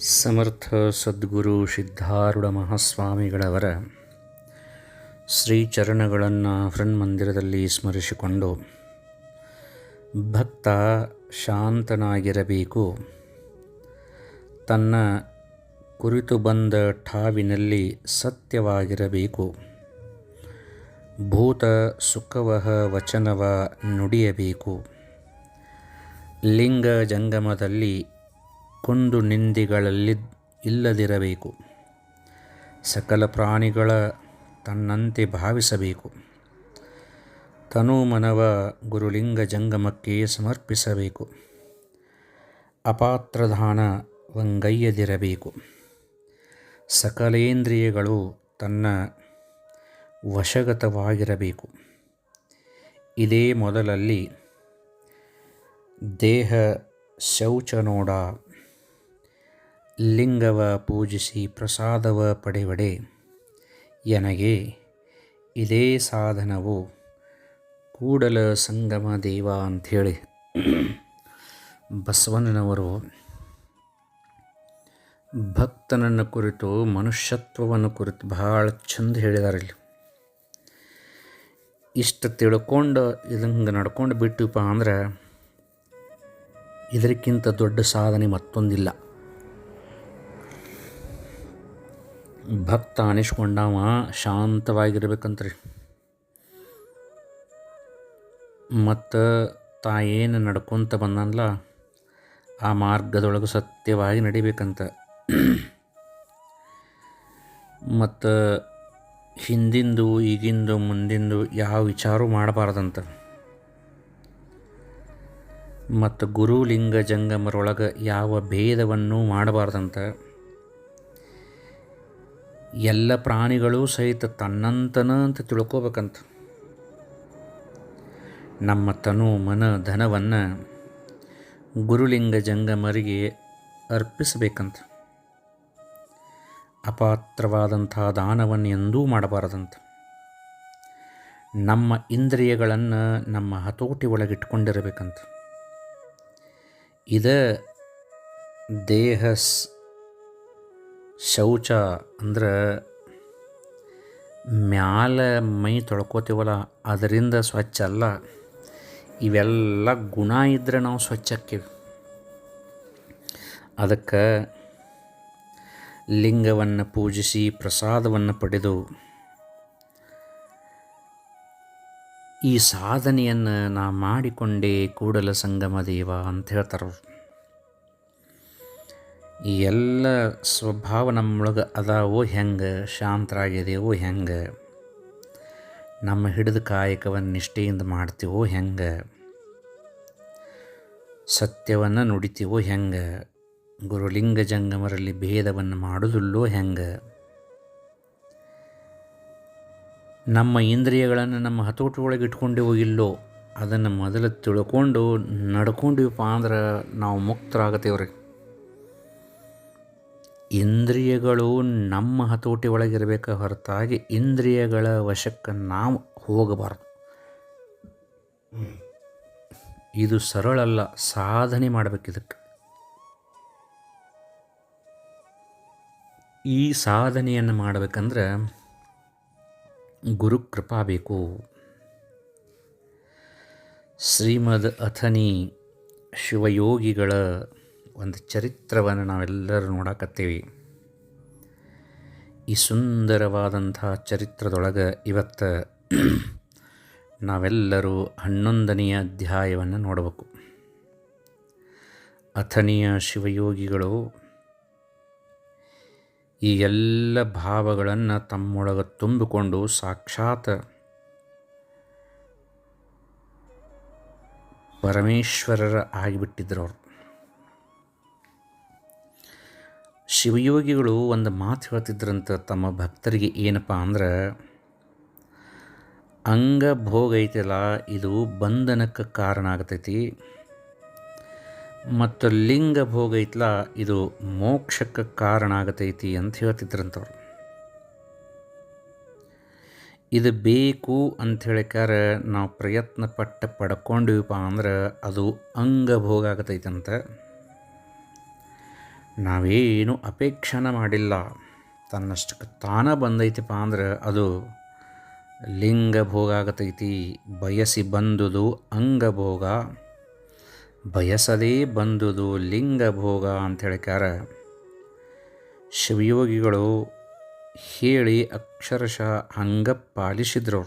ಸಮರ್ಥ ಸದ್ಗುರು ಸಿದ್ಧಾರೂಢ ಮಹಾಸ್ವಾಮಿಗಳವರ ಶ್ರೀಚರಣಗಳನ್ನು ಹೃನ್ಮಂದಿರದಲ್ಲಿ ಸ್ಮರಿಸಿಕೊಂಡು ಭಕ್ತ ಶಾಂತನಾಗಿರಬೇಕು. ತನ್ನ ಕುರಿತು ಬಂದ ಠಾವಿನಲ್ಲಿ ಸತ್ಯವಾಗಿರಬೇಕು. ಭೂತ ಸುಖವಹ ವಚನವ ನುಡಿಯಬೇಕು. ಲಿಂಗ ಜಂಗಮದಲ್ಲಿ ಕುಂದು ನಿಂದಿಗಳಲ್ಲಿ ಇಲ್ಲದಿರಬೇಕು. ಸಕಲ ಪ್ರಾಣಿಗಳ ತನ್ನಂತೆ ಭಾವಿಸಬೇಕು. ತನು ಮನವ ಗುರುಲಿಂಗ ಜಂಗಮಕ್ಕೆ ಸಮರ್ಪಿಸಬೇಕು. ಅಪಾತ್ರಧಾನ ವಂಗಯ್ಯದಿರಬೇಕು ಸಕಲೇಂದ್ರಿಯಗಳು ತನ್ನ ವಶಗತವಾಗಿರಬೇಕು. ಇದೇ ಮೊದಲಲ್ಲಿ ದೇಹ ಶೌಚ ನೋಡ ಲಿಂಗವ ಪೂಜಿಸಿ ಪ್ರಸಾದವ ಪಡೆವಡೆ. ಎನಗೆ ಇದೇ ಸಾಧನವು ಕೂಡಲ ಸಂಗಮ ದೇವ ಅಂಥೇಳಿ ಬಸವಣ್ಣನವರು ಭಕ್ತನನ್ನು ಕುರಿತು, ಮನುಷ್ಯತ್ವವನ್ನು ಕುರಿತು ಭಾಳ ಚಂದ ಹೇಳಿದ್ದಾರೆ ಇಲ್ಲಿ. ಇಷ್ಟು ತಿಳ್ಕೊಂಡು ಇದಂಗೆ ನಡ್ಕೊಂಡು ಬಿಟ್ಟಿವಪ್ಪ ಅಂದ್ರೆ ಇದಕ್ಕಿಂತ ದೊಡ್ಡ ಸಾಧನೆ ಮತ್ತೊಂದಿಲ್ಲ. ಭಕ್ತ ಅನಿಸ್ಕೊಂಡವ, ಶಾಂತವಾಗಿರ್ಬೇಕಂತ್ರಿ. ಮತ್ತು ಏನು ನಡ್ಕೊತ ಬಂದನಲ್ಲ ಆ ಮಾರ್ಗದೊಳಗೆ ಸತ್ಯವಾಗಿ ನಡಿಬೇಕಂತ. ಮತ್ತು ಹಿಂದಿಂದು, ಈಗಿಂದು, ಮುಂದಿಂದು ಯಾವ ವಿಚಾರ ಮಾಡಬಾರ್ದಂತ. ಮತ್ತು ಗುರುಲಿಂಗ ಜಂಗಮರೊಳಗೆ ಯಾವ ಭೇದವನ್ನು ಮಾಡಬಾರ್ದಂತ. ಎಲ್ಲ ಪ್ರಾಣಿಗಳು ಸಹಿತ ತನ್ನಂತನ ಅಂತ ತಿಳ್ಕೋಬೇಕಂತ. ನಮ್ಮ ತನು ಮನ ಧನವನ್ನು ಗುರುಲಿಂಗ ಜಂಗಮರಿಗೆ ಅರ್ಪಿಸಬೇಕಂತ. ಅಪಾತ್ರವಾದಂಥ ದಾನವನ್ನು ಎಂದೂ ಮಾಡಬಾರದಂತ. ನಮ್ಮ ಇಂದ್ರಿಯಗಳನ್ನು ನಮ್ಮ ಹತೋಟಿ ಒಳಗಿಟ್ಕೊಂಡಿರಬೇಕಂತ. ಇದ ದೇಹ ಶೌಚ ಅಂದ್ರೆ ಮ್ಯಾಲ ಮೈ ತೊಳ್ಕೊತೀವಲ್ಲ, ಅದರಿಂದ ಸ್ವಚ್ಛ ಅಲ್ಲ. ಇವೆಲ್ಲ ಗುಣ ಇದ್ದರೆ ನಾವು ಸ್ವಚ್ಛ ಆಕ್ಕೀವಿ. ಅದಕ್ಕೆ ಲಿಂಗವನ್ನು ಪೂಜಿಸಿ, ಪ್ರಸಾದವನ್ನು ಪಡೆದು ಈ ಸಾಧನೆಯನ್ನು ನಾ ಮಾಡಿಕೊಂಡೇ ಕೂಡಲ ಸಂಗಮ ದೇವ ಅಂತ ಹೇಳ್ತಾರೆ ಈ ಎಲ್ಲ ಸ್ವಭಾವ ನಮ್ಮೊಳಗೆ ಅದಾವೋ ಹೆಂಗೆ, ಶಾಂತರಾಗಿದೆವೋ ಹೆಂಗೆ, ನಮ್ಮ ಹಿಡಿದ ಕಾಯಕವನ್ನು ನಿಷ್ಠೆಯಿಂದ ಮಾಡ್ತೀವೋ ಹೆಂಗೆ, ಸತ್ಯವನ್ನು ನುಡಿತೀವೋ ಹೆಂಗೆ, ಗುರುಲಿಂಗ ಜಂಗಮರಲ್ಲಿ ಭೇದವನ್ನು ಮಾಡೋದಿಲ್ಲೋ ಹೆಂಗೆ, ನಮ್ಮ ಇಂದ್ರಿಯಗಳನ್ನು ನಮ್ಮ ಹತೋಟಿ ಒಳಗೆ ಇಟ್ಕೊಂಡೇವೋ ಇಲ್ಲೋ, ಅದನ್ನು ಮೊದಲು ತಿಳ್ಕೊಂಡು ನಡ್ಕೊಂಡಿವಪ್ಪ ಅಂದ್ರೆ ನಾವು ಮುಕ್ತರಾಗತ್ತೇವ್ರಿ ಇಂದ್ರಿಯಗಳು ನಮ್ಮ ಹತೋಟಿ ಒಳಗಿರಬೇಕ ಹೊರತಾಗಿ ಇಂದ್ರಿಯಗಳ ವಶಕ್ಕೆ ನಾವು ಹೋಗಬಾರ್ದು. ಇದು ಸರಳಲ್ಲ, ಸಾಧನೆ ಮಾಡಬೇಕು ಇದಕ್ಕೆ. ಈ ಸಾಧನೆಯನ್ನು ಮಾಡಬೇಕಂದ್ರೆ ಗುರುಕೃಪಾ ಬೇಕು. ಶ್ರೀಮದ್ ಅಥನಿ ಶಿವಯೋಗಿಗಳ ಒಂದು ಚರಿತ್ರವನ್ನು ನಾವೆಲ್ಲರೂ ನೋಡಕತ್ತೀವಿ. ಈ ಸುಂದರವಾದಂಥ ಚರಿತ್ರದೊಳಗೆ ಇವತ್ತು ನಾವೆಲ್ಲರೂ ಹನ್ನೊಂದನೆಯ ಅಧ್ಯಾಯವನ್ನು ನೋಡಬೇಕು. ಅಥನಿಯ ಶಿವಯೋಗಿಗಳು ಈ ಎಲ್ಲ ಭಾವಗಳನ್ನು ತಮ್ಮೊಳಗೆ ತುಂಬಿಕೊಂಡು ಸಾಕ್ಷಾತ್ ಪರಮೇಶ್ವರರ ಆಗಿಬಿಟ್ಟಿದ್ರು ಅವರು. ಶಿವಯೋಗಿಗಳು ಒಂದು ಮಾತು ಹೇಳ್ತಿದ್ರಂತ ತಮ್ಮ ಭಕ್ತರಿಗೆ ಏನಪ್ಪ ಅಂದ್ರೆ, ಅಂಗ ಭೋಗ ಐತಲ್ಲ, ಇದು ಬಂಧನಕ್ಕೆ ಕಾರಣ ಆಗತೈತಿ. ಮತ್ತು ಲಿಂಗ ಭೋಗ ಐತಲ್ಲ ಇದು ಮೋಕ್ಷಕ್ಕೆ ಕಾರಣ ಆಗತೈತಿ ಅಂತ ಹೇಳ್ತಿದ್ರಂತವ್ರು. ಇದು ಬೇಕು ಅಂತ ಹೇಳಿಕಾರ ನಾವು ಪ್ರಯತ್ನ ಪಟ್ಟು ಪಡ್ಕೊಂಡಿವಪ್ಪ ಅಂದ್ರೆ, ಅದು ಅಂಗಭೋಗ ಆಗತೈತಂತ. ನಾವೇನು ಅಪೇಕ್ಷೆನ ಮಾಡಿಲ್ಲ. ತನ್ನಷ್ಟಕ್ಕೆ ತಾನ ಬಂದೈತಿಪ್ಪ ಅಂದ್ರೆ ಅದು ಲಿಂಗ ಭೋಗ ಆಗತೈತಿ. ಬಯಸಿ ಬಂದುದು ಅಂಗಭೋಗ. ಬಯಸದೇ ಬಂದುದು ಲಿಂಗ ಭೋಗ ಅಂತ ಹೇಳ್ಕ್ಯಾರ ಶಿವಯೋಗಿಗಳು ಹೇಳಿ ಅಕ್ಷರಶಃ ಹಂಗ ಪಾಲಿಸಿದ್ರು.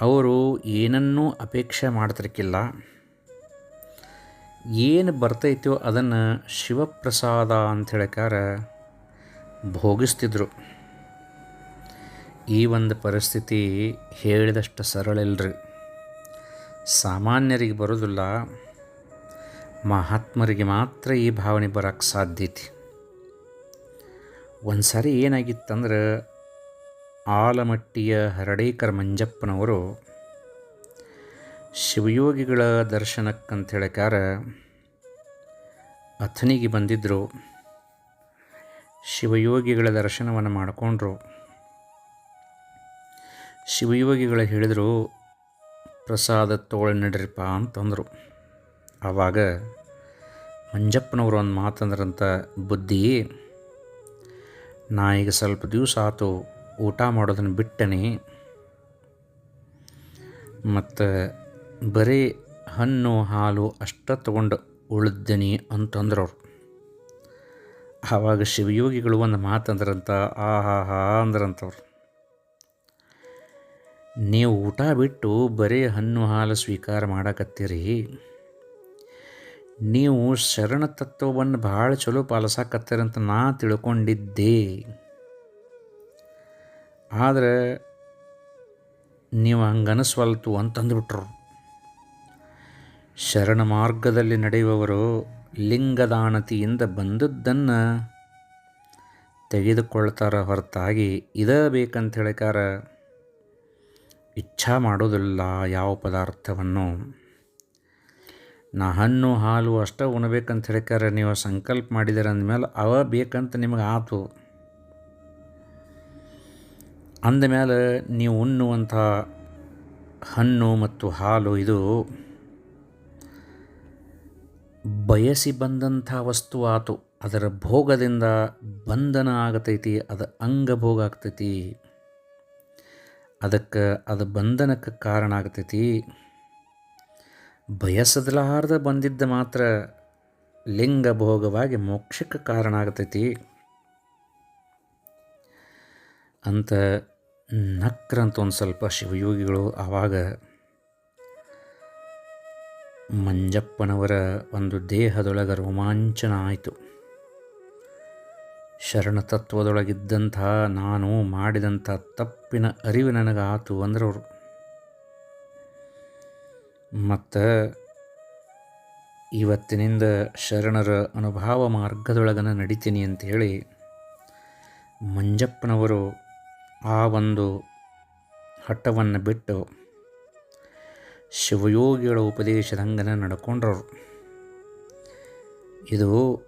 ಅವರು ಏನನ್ನೂ ಅಪೇಕ್ಷೆ ಮಾಡ್ತಿರ್ಕಿಲ್ಲ. ಏನು ಬರ್ತೈತೋ ಅದನ್ನು ಶಿವಪ್ರಸಾದ ಅಂತ ಹೇಳ್ಕಾರ ಭೋಗಿಸ್ತಿದ್ರು. ಈ ಒಂದು ಪರಿಸ್ಥಿತಿ ಹೇಳಿದಷ್ಟು ಸರಳ ಇಲ್ರಿ. ಸಾಮಾನ್ಯರಿಗೆ ಬರೋದಿಲ್ಲ, ಮಹಾತ್ಮರಿಗೆ ಮಾತ್ರ ಈ ಭಾವನೆ ಬರೋಕ್ಕೆ ಐತಿ. ಒಂದು ಸಾರಿ ಏನಾಗಿತ್ತಂದ್ರೆ, ಆಲಮಟ್ಟಿಯ ಹರಡೇಕರ ಮಂಜಪ್ಪನವರು ಶಿವಯೋಗಿಗಳ ದರ್ಶನಕ್ಕಂತ ಹೇಳ್ಕಾರ ಅಥನಿಗೆ ಬಂದಿದ್ದರು ಶಿವಯೋಗಿಗಳ ದರ್ಶನವನ್ನು ಮಾಡಿಕೊಂಡ್ರು. ಶಿವಯೋಗಿಗಳು ಹೇಳಿದರು, ಪ್ರಸಾದ ತೋಳ ನಡ್ರಿಪ್ಪ ಅಂತಂದರು. ಆವಾಗ ಮಂಜಪ್ಪನವರು ಒಂದು ಮಾತಂದ್ರಂಥ ಬುದ್ಧಿ, ನಾ ಈಗ ಸ್ವಲ್ಪ ದಿವಸ ಆತು ಊಟ ಮಾಡೋದನ್ನು ಬಿಟ್ಟನೆ, ಮತ್ತು ಬರೀ ಹಣ್ಣು, ಹಾಲು ಅಷ್ಟ ತಗೊಂಡು ಉಳಿದ್ದೀನಿ ಅಂತಂದ್ರು ಅವ್ರು. ಆವಾಗ ಶಿವಯೋಗಿಗಳು ಒಂದು ಮಾತಂದ್ರಂತ ಆ ಹಾ ಹಾ ಅಂದ್ರಂತವ್ರು ನೀವು ಊಟ ಬಿಟ್ಟು ಬರೀ ಹಣ್ಣು, ಹಾಲು ಸ್ವೀಕಾರ ಮಾಡಕತ್ತೀರಿ. ನೀವು ಶರಣ ತತ್ವವನ್ನು ಭಾಳ ಚಲೋ ಅಂತ ನಾ ತಿಳ್ಕೊಂಡಿದ್ದೆ. ಆದರೆ ನೀವು ಹಂಗನಿಸ್ವಲ್ತು ಅಂತಂದುಬಿಟ್ರು. ಶರಣ ಮಾರ್ಗದಲ್ಲಿ ನಡೆಯುವವರು ಲಿಂಗದಾನತಿಯಿಂದ ಬಂದದ್ದನ್ನು ತೆಗೆದುಕೊಳ್ತಾರ ಹೊರತಾಗಿ ಇದ ಬೇಕಂತ ಹೇಳಿಕಾರ ಇಚ್ಛಾ ಮಾಡೋದಿಲ್ಲ ಯಾವ ಪದಾರ್ಥವನ್ನು. ನಾ ಹಣ್ಣು ಹಾಲು ಅಷ್ಟೇ ಉಣ್ಬೇಕಂತ ಹೇಳಿಕಾರ ನೀವು ಸಂಕಲ್ಪ ಮಾಡಿದ್ದೀರ ಅಂದಮೇಲೆ ಅವ ಬೇಕಂತ ನಿಮಗೆ ಆತು. ಅಂದಮೇಲೆ ನೀವು ಉಣ್ಣುವಂಥ ಹಣ್ಣು ಮತ್ತು ಹಾಲು ಇದು ಬಯಸಿ ಬಂದಂಥ ವಸ್ತು ಆತು. ಅದರ ಭೋಗದಿಂದ ಬಂಧನ ಆಗತೈತಿ, ಅದು ಅಂಗಭೋಗ ಆಗ್ತೈತಿ. ಅದಕ್ಕೆ ಅದು ಬಂಧನಕ್ಕೆ ಕಾರಣ ಆಗ್ತೈತಿ. ಬಯಸದಲಾರ್ದ ಬಂದಿದ್ದ ಮಾತ್ರ ಲಿಂಗ ಭೋಗವಾಗಿ ಮೋಕ್ಷಕ್ಕೆ ಕಾರಣ ಆಗ್ತೈತಿ. ಅಂತ ನಕ್ರಂತ ಒಂದು ಸ್ವಲ್ಪ ಶಿವಯೋಗಿಗಳು ಆವಾಗ ಮಂಜಪ್ಪನವರ ಒಂದು ದೇಹದೊಳಗೆ ರೋಮಾಂಚನ ಆಯಿತು ಶರಣತತ್ವದೊಳಗಿದ್ದಂತಹ ನಾನು ಮಾಡಿದಂಥ ತಪ್ಪಿನ ಅರಿವು ನನಗಾತು ಅಂದ್ರೆ ಅವರು ಮತ್ತು ಇವತ್ತಿನಿಂದ ಶರಣರ ಅನುಭವ ಮಾರ್ಗದೊಳಗನ ನಡಿತೀನಿ ಅಂಥೇಳಿ ಮಂಜಪ್ಪನವರು ಆ ಒಂದು ಹಠವನ್ನು ಬಿಟ್ಟು ಶಿವಯೋಗಿಗಳ ಉಪದೇಶದಂಗನ ನಡ್ಕೊಂಡ್ರವರು. ಇದು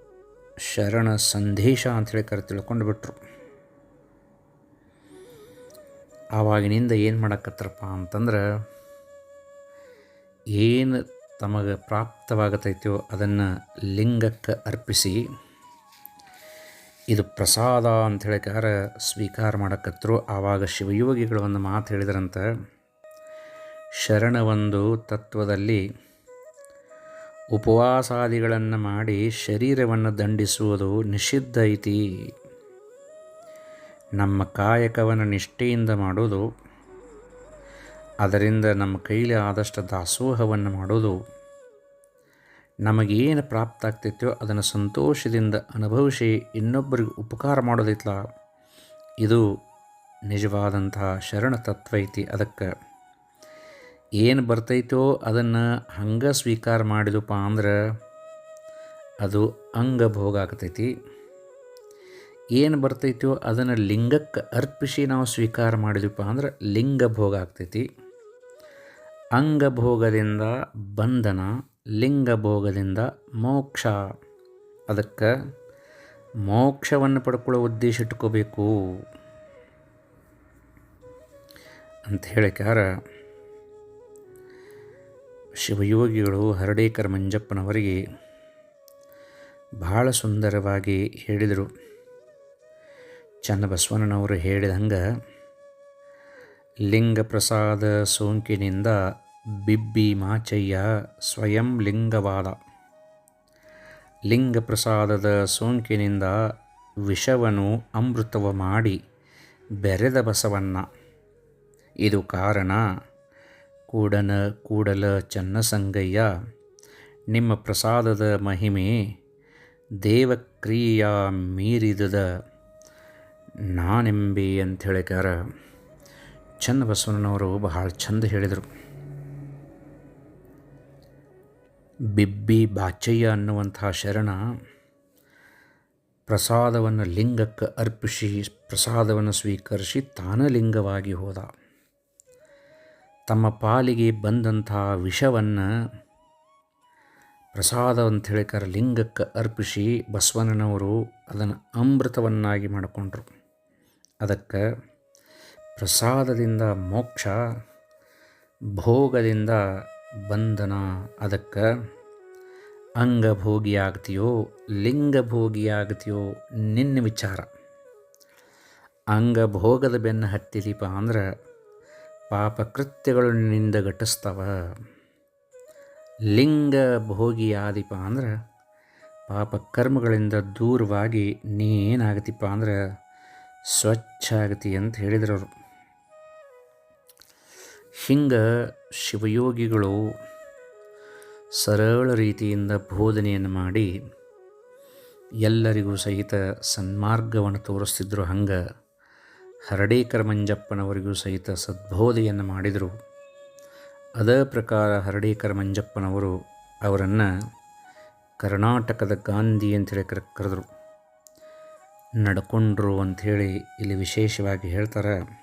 ಶರಣ ಸಂದೇಶ ಅಂಥೇಳಿ ಕರೆ ತಿಳ್ಕೊಂಡು ಬಿಟ್ರು ಆವಾಗಿನಿಂದ ಏನು ಮಾಡಕತ್ತಾರಪ್ಪ ಅಂತಂದ್ರೆ ಏನು ತಮಗೆ ಪ್ರಾಪ್ತವಾಗತೈತೋ ಅದನ್ನು ಲಿಂಗಕ್ಕೆ ಅರ್ಪಿಸಿ ಇದು ಪ್ರಸಾದ ಅಂತ ಹೇಳಿಕಾರ ಸ್ವೀಕಾರ ಮಾಡಕತ್ತರು. ಆವಾಗ ಶಿವಯೋಗಿಗಳು ಒಂದು ಮಾತು ಹೇಳಿದ್ರಂತ ಶರಣ ಒಂದು ತತ್ವದಲ್ಲಿ ಉಪವಾಸಾದಿಗಳನ್ನು ಮಾಡಿ ಶರೀರವನ್ನು ದಂಡಿಸುವುದು ನಿಷಿದ್ಧ ಐತಿ. ನಮ್ಮ ಕಾಯಕವನ್ನು ನಿಷ್ಠೆಯಿಂದ ಮಾಡೋದು ಅದರಿಂದ ನಮ್ಮ ಕೈಲಿ ಆದಷ್ಟು ದಾಸೋಹವನ್ನು ಮಾಡೋದು ನಮಗೇನು ಪ್ರಾಪ್ತ ಆಗ್ತೈತೋ ಅದನ್ನು ಸಂತೋಷದಿಂದ ಅನುಭವಿಸಿ ಇನ್ನೊಬ್ಬರಿಗೆ ಉಪಕಾರ ಮಾಡೋದಿತ್ತಲ್ಲ ಇದು ನಿಜವಾದಂತಹ ಶರಣ ತತ್ವ ಐತಿ ಅದಕ್ಕೆ. ಏನು ಬರ್ತೈತೋ ಅದನ್ನು ಹಂಗೆ ಸ್ವೀಕಾರ ಮಾಡಿದಪ್ಪ ಅಂದ್ರೆ ಅದು ಅಂಗಭೋಗ ಆಗ್ತೈತಿ. ಏನು ಬರ್ತೈತೋ ಅದನ್ನು ಲಿಂಗಕ್ಕೆ ಅರ್ಪಿಸಿ ನಾವು ಸ್ವೀಕಾರ ಮಾಡಿದಪ್ಪ ಅಂದ್ರೆ ಲಿಂಗ ಭೋಗ ಆಗ್ತೈತಿ. ಅಂಗಭೋಗದಿಂದ ಬಂಧನ, ಲಿಂಗಭೋಗದಿಂದ ಮೋಕ್ಷ. ಅದಕ್ಕೆ ಮೋಕ್ಷವನ್ನು ಪಡ್ಕೊಳ್ಳೋ ಉದ್ದೇಶ ಇಟ್ಕೋಬೇಕು. ಅಂತ ಹೇಳಿಕಾರ ಶಿವಯೋಗಿಗಳು ಹರಡೇಕರ ಮಂಜಪ್ಪನವರಿಗೆ ಭಾಳ ಸುಂದರವಾಗಿ ಹೇಳಿದರು. ಚನ್ನಬಸವಣ್ಣನವರು ಹೇಳಿದಂಗೆ ಲಿಂಗ ಪ್ರಸಾದ ಸೋಂಕಿನಿಂದ ಬಿಬ್ಬಿ ಮಾಚಯ್ಯ ಸ್ವಯಂ ಲಿಂಗವಾದ. ಲಿಂಗ ಪ್ರಸಾದದ ಸೋಂಕಿನಿಂದ ವಿಷವನ್ನು ಅಮೃತವ ಮಾಡಿ ಬೆರೆದ ಬಸವಣ್ಣ. ಇದು ಕಾರಣ ಕೂಡನ ಕೂಡಲ ಚನ್ನಸಂಗಯ್ಯ, ನಿಮ್ಮ ಪ್ರಸಾದದ ಮಹಿಮೆ ದೇವಕ್ರಿಯೆಯ ಮೀರಿದದ ನಾನೆಂಬಿ ಅಂತ ಹೇಳಿಕಾರ ಚನ್ನಬಸವಣ್ಣನವರು ಬಹಳ ಚಂದ ಹೇಳಿದರು. ಬಿಬ್ಬಿ ಬಾಚಯ್ಯ ಅನ್ನುವಂತಹ ಶರಣ ಪ್ರಸಾದವನ್ನು ಲಿಂಗಕ್ಕೆ ಅರ್ಪಿಸಿ ಪ್ರಸಾದವನ್ನು ಸ್ವೀಕರಿಸಿ ತಾನ ಲಿಂಗವಾಗಿ ಹೋದ. ತಮ್ಮ ಪಾಲಿಗೆ ಬಂದಂಥ ವಿಷವನ್ನು ಪ್ರಸಾದ ಅಂತ ಹೇಳಿಕಾರ ಲಿಂಗಕ್ಕೆ ಅರ್ಪಿಸಿ ಬಸವಣ್ಣನವರು ಅದನ್ನು ಅಮೃತವನ್ನಾಗಿ ಮಾಡಿಕೊಂಡ್ರು. ಅದಕ್ಕೆ ಪ್ರಸಾದದಿಂದ ಮೋಕ್ಷ, ಭೋಗದಿಂದ ಬಂಧನ, ಅದಕ್ಕೆ ಅಂಗಭೋಗಿಯಾಗ್ತೀಯೋ, ಲಿಂಗಭೋಗಿಯಾಗ್ತೀಯೋ ನಿನ್ನ ವಿಚಾರ. ಅಂಗಭೋಗದ ಬೆನ್ನು ಹತ್ತಿದೀಪ ಅಂದ್ರೆ ಪಾಪ ಕೃತ್ಯಗಳು ನಿನ್ನಿಂದ ಘಟಿಸ್ತವ. ಲಿಂಗ ಭೋಗಿಯಾದಿಪ ಅಂದ್ರೆ ಪಾಪ ಕರ್ಮಗಳಿಂದ ದೂರವಾಗಿ ನೀ ಏನಾಗತಿಪ್ಪ ಅಂದ್ರೆ ಸ್ವಚ್ಛ ಆಗತಿ ಅಂತ ಹೇಳಿದ್ರು ಅವರು. ಹಿಂಗೆ ಶಿವಯೋಗಿಗಳು ಸರಳ ರೀತಿಯಿಂದ ಬೋಧನೆಯನ್ನು ಮಾಡಿ ಎಲ್ಲರಿಗೂ ಸಹಿತ ಸನ್ಮಾರ್ಗವನ್ನು ತೋರಿಸ್ತಿದ್ರು ಹಂಗೆ. ಹರಡೇಕರ ಮಂಜಪ್ಪನವರಿಗೂ ಸಹಿತ ಸದ್ಬೋಧೆಯನ್ನು ಮಾಡಿದರು. ಅದೇ ಪ್ರಕಾರ ಹರಡೇಕರ ಮಂಜಪ್ಪನವರು ಅವರನ್ನು ಕರ್ನಾಟಕದ ಗಾಂಧಿ ಅಂಥೇಳಿ ಕರೆ, ಕರೆದರು. ನಡ್ಕೊಂಡ್ರು ಅಂಥೇಳಿ ಇಲ್ಲಿ ವಿಶೇಷವಾಗಿ ಹೇಳ್ತಾರೆ.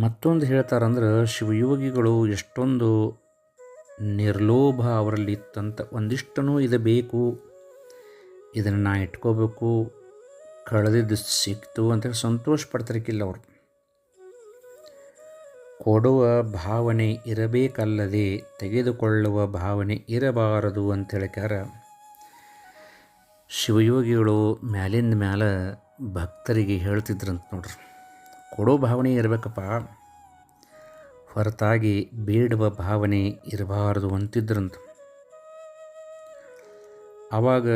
ಮತ್ತೊಂದು ಹೇಳ್ತಾರಂದ್ರೆ ಶಿವಯೋಗಿಗಳು ಎಷ್ಟೊಂದು ನಿರ್ಲೋಭ ಅವರಲ್ಲಿ ಇತ್ತಂತ ಒಂದಿಷ್ಟನೂ ಇದು ಬೇಕು. ಇದನ್ನು ನಾ ಇಟ್ಕೋಬೇಕು. ಕಳೆದಿದ್ದು ಸಿಕ್ತು ಅಂತೇಳಿ ಸಂತೋಷ ಪಡ್ತಿರಕ್ಕಿಲ್ಲ ಅವರು. ಕೊಡುವ ಭಾವನೆ ಇರಬೇಕಲ್ಲದೆ ತೆಗೆದುಕೊಳ್ಳುವ ಭಾವನೆ ಇರಬಾರದು ಅಂತ ಹೇಳಿಕಾರ ಶಿವಯೋಗಿಗಳು ಮ್ಯಾಲಿಂದ ಮ್ಯಾಲ ಭಕ್ತರಿಗೆ ಹೇಳ್ತಿದ್ರಂತ ನೋಡ್ರಿ. ಕೊಡೋ ಭಾವನೆ ಇರಬೇಕಪ್ಪ. ಹೊರತಾಗಿ ಬೇಡುವ ಭಾವನೆ ಇರಬಾರದು ಅಂತಿದ್ರಂತ. ಆವಾಗ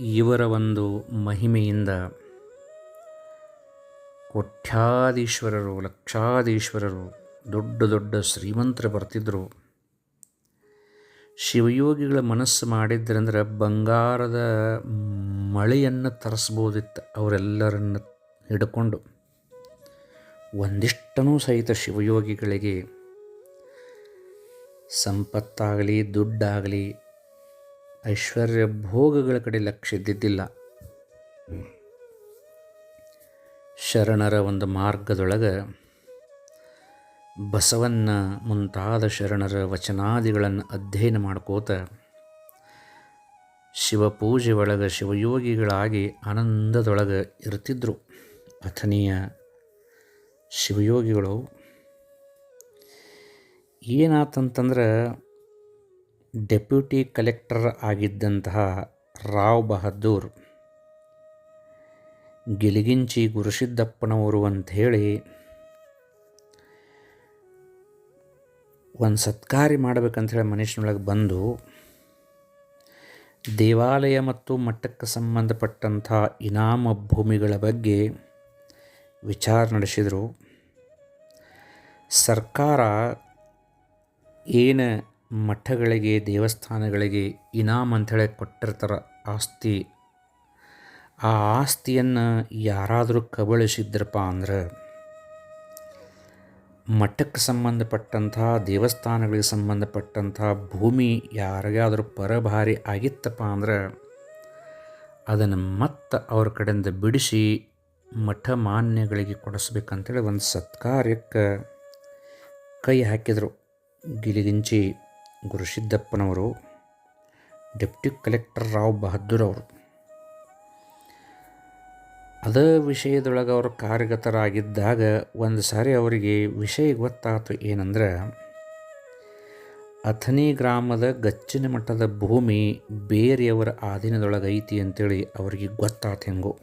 ಇವರ ಒಂದು ಮಹಿಮೆಯಿಂದ ಕೋಟ್ಯಾಧೀಶ್ವರರು, ಲಕ್ಷಾಧೀಶ್ವರರು, ದೊಡ್ಡ ದೊಡ್ಡ ಶ್ರೀಮಂತರು ಬರ್ತಿದ್ದರು ಶಿವಯೋಗಿಗಳ ಮನಸ್ಸು ಮಾಡಿದ್ರಂದ್ರೆ ಬಂಗಾರದ ಮಳೆಯನ್ನು ತರಿಸ್ಬೋದಿತ್ತು ಅವರೆಲ್ಲರನ್ನು ಹಿಡ್ಕೊಂಡು. ಒಂದಿಷ್ಟನೂ ಸಹಿತ ಶಿವಯೋಗಿಗಳಿಗೆ ಸಂಪತ್ತಾಗಲಿ, ದುಡ್ಡಾಗಲಿ ಐಶ್ವರ್ಯ ಭೋಗಗಳ ಕಡೆ ಲಕ್ಷ್ಯ ಇದ್ದಿದ್ದಿಲ್ಲ. ಶರಣರ ಒಂದು ಮಾರ್ಗದೊಳಗೆ ಬಸವನ್ನ ಮುಂತಾದ ಶರಣರ ವಚನಾದಿಗಳನ್ನು ಅಧ್ಯಯನ ಮಾಡ್ಕೋತ ಶಿವಪೂಜೆ ಒಳಗೆ ಶಿವಯೋಗಿಗಳಾಗಿ ಆನಂದದೊಳಗೆ ಇರ್ತಿದ್ರು. ಅಥನೀಯ ಶಿವಯೋಗಿಗಳು. ಏನಾತಂತಂದ್ರೆ ಡೆಪ್ಯೂಟಿ ಕಲೆಕ್ಟರ್ ಆಗಿದ್ದಂತಹ ರಾವ್ ಬಹದ್ದೂರ್ ಗಿಲಿಗಿಂಚಿ ಗುರುಸಿದ್ದಪ್ಪನವರು ಅಂಥೇಳಿ ಒಂದು ಸತ್ಕಾರಿ ಮಾಡಬೇಕಂಥೇಳಿ ಮನುಷ್ಯನೊಳಗೆ ಬಂದು ದೇವಾಲಯ ಮತ್ತು ಮಠಕ್ಕೆ ಸಂಬಂಧಪಟ್ಟಂಥ ಇನಾಮ ಭೂಮಿಗಳ ಬಗ್ಗೆ ವಿಚಾರ ನಡೆಸಿದರು. ಸರ್ಕಾರ ಏನು ಮಠಗಳಿಗೆ, ದೇವಸ್ಥಾನಗಳಿಗೆ ಇನಾಮ್ ಅಂಥೇಳಿ ಕೊಟ್ಟಿರ್ತಾರೆ ಆಸ್ತಿ. ಆ ಆಸ್ತಿಯನ್ನು ಯಾರಾದರೂ ಕಬಳಿಸಿದ್ರಪ್ಪ ಅಂದ್ರೆ ಮಠಕ್ಕೆ ಸಂಬಂಧಪಟ್ಟಂಥ, ದೇವಸ್ಥಾನಗಳಿಗೆ ಸಂಬಂಧಪಟ್ಟಂಥ ಭೂಮಿ ಯಾರಿಗಾದರೂ ಪರಭಾರಿ ಆಗಿತ್ತಪ್ಪ ಅಂದ್ರೆ ಅದನ್ನು ಮತ್ತೆ ಅವ್ರ ಕಡೆಯಿಂದ ಬಿಡಿಸಿ ಮಠ ಮಾನ್ಯಗಳಿಗೆ ಕೊಡಿಸ್ಬೇಕಂತೇಳಿ ಒಂದು ಸತ್ಕಾರ್ಯಕ್ಕೆ ಕೈ ಹಾಕಿದರು, ಗಿಲಿಗಿಂಚಿ. ಗುರುಸಿದ್ದಪ್ಪನವರು ಡೆಪ್ಟಿ ಕಲೆಕ್ಟರ್ ರಾವ್ ಬಹದ್ದೂರ್ ಅವರು. ಅದೇ ವಿಷಯದೊಳಗೆ ಅವರು ಕಾರ್ಯಗತರಾಗಿದ್ದಾಗ ಒಂದು ಸಾರಿ ಅವರಿಗೆ ವಿಷಯ ಗೊತ್ತಾಯಿತು ಏನಂದ್ರೆ ಅಥನಿ ಗ್ರಾಮದ ಗಚ್ಚಿನ ಮಟ್ಟದ ಭೂಮಿ ಬೇರೆಯವರ ಆಧೀನದೊಳಗೈತಿ ಅಂತೇಳಿ ಅವರಿಗೆ ಗೊತ್ತಾತು ಹೆಂಗೋ.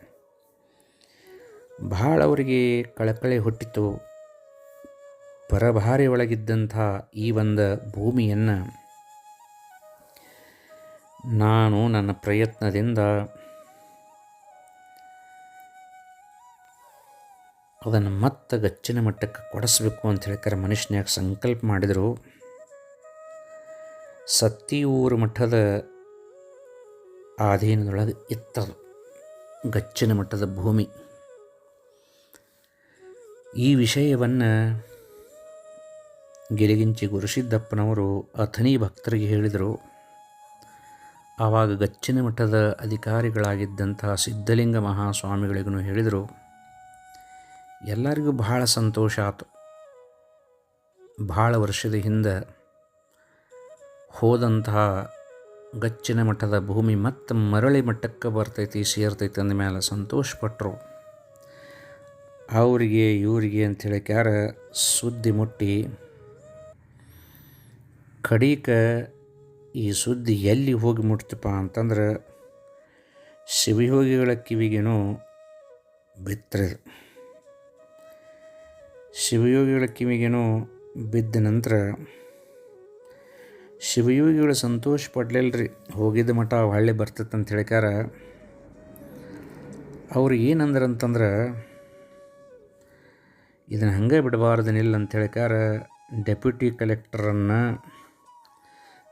ಭಾಳ ಅವರಿಗೆ ಕಳಕಳಿ ಹುಟ್ಟಿತು ಪರಭಾರೆ ಒಳಗಿದ್ದಂಥ ಈ ಒಂದು ಭೂಮಿಯನ್ನು ನಾನು ನನ್ನ ಪ್ರಯತ್ನದಿಂದ ಅದನ್ನು ಮತ್ತೆ ಗಚ್ಚಿನ ಮಟ್ಟಕ್ಕೆ ಕೊಡಿಸ್ಬೇಕು ಅಂತ ಹೇಳ್ತಾರೆ ಮನುಷ್ಯನ್ಯಾಗ ಸಂಕಲ್ಪ ಮಾಡಿದರು. ಸತ್ತಿಯೂರು ಮಠದ ಆಧೀನದೊಳಗೆ ಇತ್ತದು ಗಚ್ಚಿನ ಮಟ್ಟದ ಭೂಮಿ. ಈ ವಿಷಯವನ್ನು ಗಿರಿಗಿಂಚಿ ಗುರುಸಿದ್ದಪ್ಪನವರು ಅಥನಿ ಭಕ್ತರಿಗೆ ಹೇಳಿದರು, ಆವಾಗ ಗಚ್ಚಿನ ಮಠದ ಅಧಿಕಾರಿಗಳಾಗಿದ್ದಂತಹ ಸಿದ್ಧಲಿಂಗ ಮಹಾಸ್ವಾಮಿಗಳಿಗೂ ಹೇಳಿದರು, ಎಲ್ಲರಿಗೂ ಬಹಳ ಸಂತೋಷ ಆತು. ಭಾಳ ವರ್ಷದ ಹಿಂದೆ ಹೋದಂತಹ ಗಚ್ಚಿನ ಮಠದ ಭೂಮಿ ಮತ್ತು ಮರಳಿ ಮಟ್ಟಕ್ಕೆ ಬರ್ತೈತಿ, ಸೇರ್ತೈತಿ ಅಂದಮೇಲೆ ಸಂತೋಷಪಟ್ಟರು ಅವರಿಗೆ, ಇವರಿಗೆ ಅಂಥೇಳಿ ಕ್ಯಾರ ಸುದ್ದಿ ಮುಟ್ಟಿ ಕಡೀಕ ಈ ಸುದ್ದಿ ಎಲ್ಲಿ ಹೋಗಿ ಮುಟ್ತಪ್ಪ ಅಂತಂದ್ರೆ ಶಿವಯೋಗಿಗಳ ಕಿವಿಗೇನೋ ಬಿತ್ತರದು ಶಿವಯೋಗಿಗಳ ಕಿವಿಗೇನೋ ಬಿದ್ದ ನಂತರ ಶಿವಯೋಗಿಗಳು ಸಂತೋಷ ಪಡ್ಲಿಲ್ರಿ. ಹೋಗಿದ್ದ ಮಠ ಹಳ್ಳಿ ಬರ್ತೈತೆ ಅಂತ ಹೇಳಿಕಾರ ಅವ್ರು ಏನಂದ್ರೆ ಅಂತಂದ್ರೆ ಇದನ್ನು ಹಂಗೆ ಬಿಡಬಾರ್ದನಿಲ್ಲ ಅಂತ ಹೇಳಿಕಾರ ಡೆಪ್ಯೂಟಿ ಕಲೆಕ್ಟರನ್ನು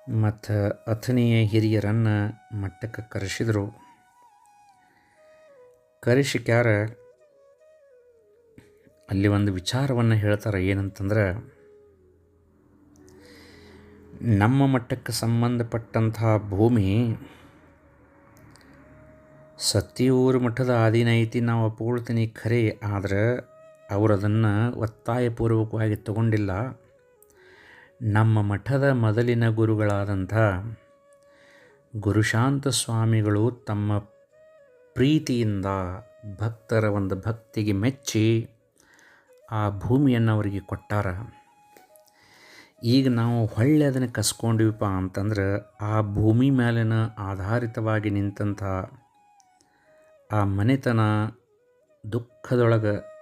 ಮತ್ತು ಅಥನಿಯ ಹಿರಿಯರನ್ನು ಮಟ್ಟಕ್ಕೆ ಕರೆಸಿದರು. ಕರೆಸಿಕ್ಯಾರ? ಅಲ್ಲಿ ಒಂದು ವಿಚಾರವನ್ನು ಹೇಳ್ತಾರೆ ಏನಂತಂದ್ರೆ, ನಮ್ಮ ಮಟ್ಟಕ್ಕೆ ಸಂಬಂಧಪಟ್ಟಂತಹ ಭೂಮಿ ಸತ್ಯೂರು ಮಠದ ಆಧೀನ ಐತಿ, ನಾವು ಒಪ್ಕೊಳ್ತೀನಿ ಖರೆ, ಆದರೆ ಅವರು ಅದನ್ನು ಒತ್ತಾಯಪೂರ್ವಕವಾಗಿ ತಗೊಂಡಿಲ್ಲ. ನಮ್ಮ ಮಠದ ಮೊದಲಿನ ಗುರುಗಳಾದಂಥ ಗುರುಶಾಂತ ಸ್ವಾಮಿಗಳು ತಮ್ಮ ಪ್ರೀತಿಯಿಂದ ಭಕ್ತರ ಒಂದು ಭಕ್ತಿಗೆ ಮೆಚ್ಚಿ ಆ ಭೂಮಿಯನ್ನು ಅವರಿಗೆ ಕೊಟ್ಟಾರ. ಈಗ ನಾವು ಹೊಳ್ಳೆ ಅದನ್ನು ಕಸ್ಕೊಂಡಿವಪ್ಪ ಅಂತಂದ್ರೆ ಆ ಭೂಮಿ ಮೇಲಿನ ಆಧಾರಿತವಾಗಿ ನಿಂತಹ ಆ ಮನೆತನ ದುಃಖದೊಳಗೆ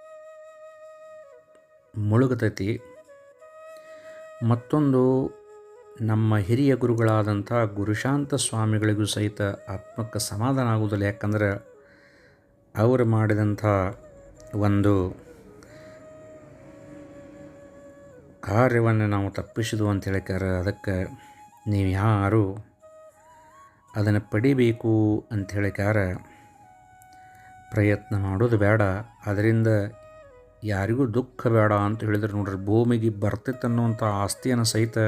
ಮುಳುಗತೈತಿ ಮತ್ತೊಂದು ನಮ್ಮ ಹಿರಿಯ ಗುರುಗಳಾದಂಥ ಗುರುಶಾಂತ ಸ್ವಾಮಿಗಳಿಗೂ ಸಹಿತ ಆತ್ಮಕ್ಕೆ ಸಮಾಧಾನ ಆಗುವುದಿಲ್ಲ. ಯಾಕಂದ್ರೆ ಅವರು ಮಾಡಿದಂಥ ಒಂದು ಕಾರ್ಯವನ್ನು ನಾವು ತಪ್ಪಿಸಿದ್ವು ಅಂತ ಹೇಳಿಕಾರ ಅದಕ್ಕೆ ನೀವು ಯಾರು ಅದನ್ನು ಪಡಿಬೇಕು ಅಂತ ಹೇಳಿಕಾರ ಪ್ರಯತ್ನ ಮಾಡೋದು ಬೇಡ. ಅದರಿಂದ ಯಾರಿಗೂ ದುಃಖ ಬೇಡ ಅಂತ ಹೇಳಿದ್ರು ನೋಡ್ರಿ. ಭೂಮಿಗೆ ಬರ್ತೈತೆ ಅನ್ನುವಂಥ ಆಸ್ತಿಯನ್ನು ಸಹಿತ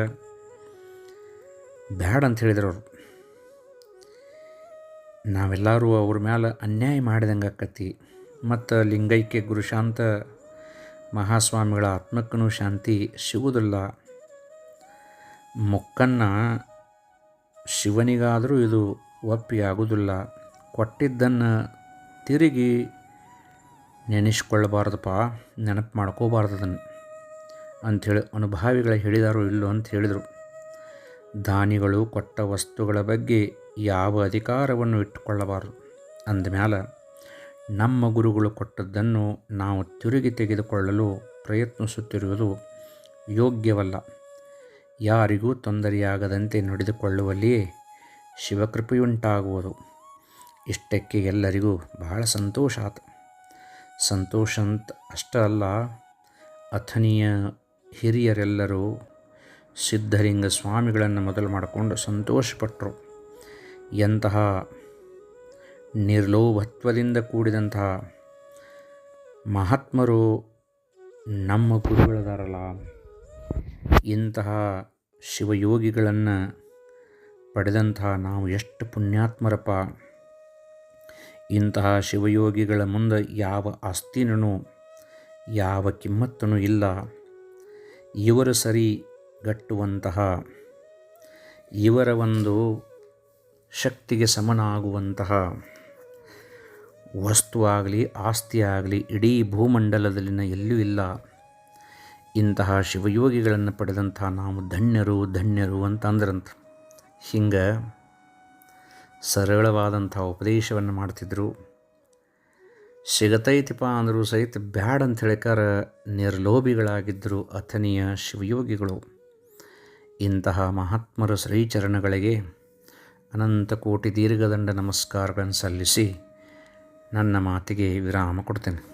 ಬೇಡ ಅಂತ ಹೇಳಿದ್ರು ಅವರು. ನಾವೆಲ್ಲರೂ ಅವ್ರ ಮೇಲೆ ಅನ್ಯಾಯ ಮಾಡಿದಂಗೆ ಆಕತಿ. ಮತ್ತು ಲಿಂಗೈಕ್ಯ, ಗುರುಶಾಂತ ಮಹಾಸ್ವಾಮಿಗಳ ಆತ್ಮಕ್ಕೂ ಶಾಂತಿ ಸಿಗುವುದಿಲ್ಲ. ಮೊಕ್ಕನ್ನು ಶಿವನಿಗಾದರೂ ಇದು ಒಪ್ಪಿ ಆಗುವುದಿಲ್ಲ ಕೊಟ್ಟಿದ್ದನ್ನು ತಿರುಗಿ ನೆನೆಸ್ಕೊಳ್ಳಬಾರ್ದಪ್ಪ, ನೆನಪು ಮಾಡ್ಕೋಬಾರ್ದು ಅದನ್ನು ಅಂಥೇಳಿ ಅನುಭಾವಿಗಳು ಹೇಳಿದಾರೋ ಇಲ್ಲೋ ಅಂತ ಹೇಳಿದರು. ದಾನಿಗಳು ಕೊಟ್ಟ ವಸ್ತುಗಳ ಬಗ್ಗೆ ಯಾವ ಅಧಿಕಾರವನ್ನು ಇಟ್ಟುಕೊಳ್ಳಬಾರದು? ಅಂದಮೇಲೆ ನಮ್ಮ ಗುರುಗಳು ಕೊಟ್ಟದ್ದನ್ನು ನಾವು ತಿರುಗಿ ತೆಗೆದುಕೊಳ್ಳಲು ಪ್ರಯತ್ನಿಸುತ್ತಿರುವುದು ಯೋಗ್ಯವಲ್ಲ. ಯಾರಿಗೂ ತೊಂದರೆಯಾಗದಂತೆ ನಡೆದುಕೊಳ್ಳುವಲ್ಲಿಯೇ ಶಿವಕೃಪೆಯುಂಟಾಗುವುದು. ಇಷ್ಟಕ್ಕೆ ಎಲ್ಲರಿಗೂ ಬಹಳ ಸಂತೋಷ ಆತು. ಸಂತೋಷ ಅಂತ ಅಷ್ಟೇ ಅಲ್ಲ, ಅಥನಿಯ ಹಿರಿಯರೆಲ್ಲರೂ ಸಿದ್ಧಲಿಂಗ ಸ್ವಾಮಿಗಳನ್ನು ಮೊದಲು ಮಾಡಿಕೊಂಡು ಸಂತೋಷಪಟ್ಟರು ಎಂತಹ ನಿರ್ಲೋಭತ್ವದಿಂದ ಕೂಡಿದಂತಹ ಮಹಾತ್ಮರು ನಮ್ಮ ಗುರುಗಳದಾರಲ್ಲ, ಇಂತಹ ಶಿವಯೋಗಿಗಳನ್ನು ಪಡೆದಂತಹ ನಾವು ಎಷ್ಟು ಪುಣ್ಯಾತ್ಮರಪ್ಪ. ಇಂತಹ ಶಿವಯೋಗಿಗಳ ಮುಂದೆ ಯಾವ ಆಸ್ತಿನೂ, ಯಾವ ಕಿಮ್ಮತ್ತೂ ಇಲ್ಲ. ಇವರು ಸರಿ ಗಟ್ಟುವಂತಹ, ಇವರ ಒಂದು ಶಕ್ತಿಗೆ ಸಮನಾಗುವಂತಹ ವಸ್ತು ಆಗಲಿ, ಆಸ್ತಿ ಇಡೀ ಭೂಮಂಡಲದಲ್ಲಿನ ಎಲ್ಲೂ ಇಲ್ಲ. ಇಂತಹ ಶಿವಯೋಗಿಗಳನ್ನು ಪಡೆದಂಥ ನಾವು ಧನ್ಯರು ಧನ್ಯರು ಅಂತ ಅಂದ್ರಂತ ಹಿಂಗೆ ಸರಳವಾದಂಥ ಉಪದೇಶವನ್ನು ಮಾಡ್ತಿದ್ದರು ಸಿಗತೈತಿಪ ಅಂದರೂ ಸಹಿತ ಬ್ಯಾಡ್ ಅಂತ ಹೇಳಿಕಾರ ನಿರ್ಲೋಭಿಗಳಾಗಿದ್ದರು ಅಥನಿಯ ಶಿವಯೋಗಿಗಳು. ಇಂತಹ ಮಹಾತ್ಮರ ಶ್ರೀಚರಣಗಳಿಗೆ ಅನಂತ ಕೋಟಿ ದೀರ್ಘದಂಡ ನಮಸ್ಕಾರಗಳನ್ನು ಸಲ್ಲಿಸಿ ನನ್ನ ಮಾತಿಗೆ ವಿರಾಮ ಕೊಡ್ತೇನೆ.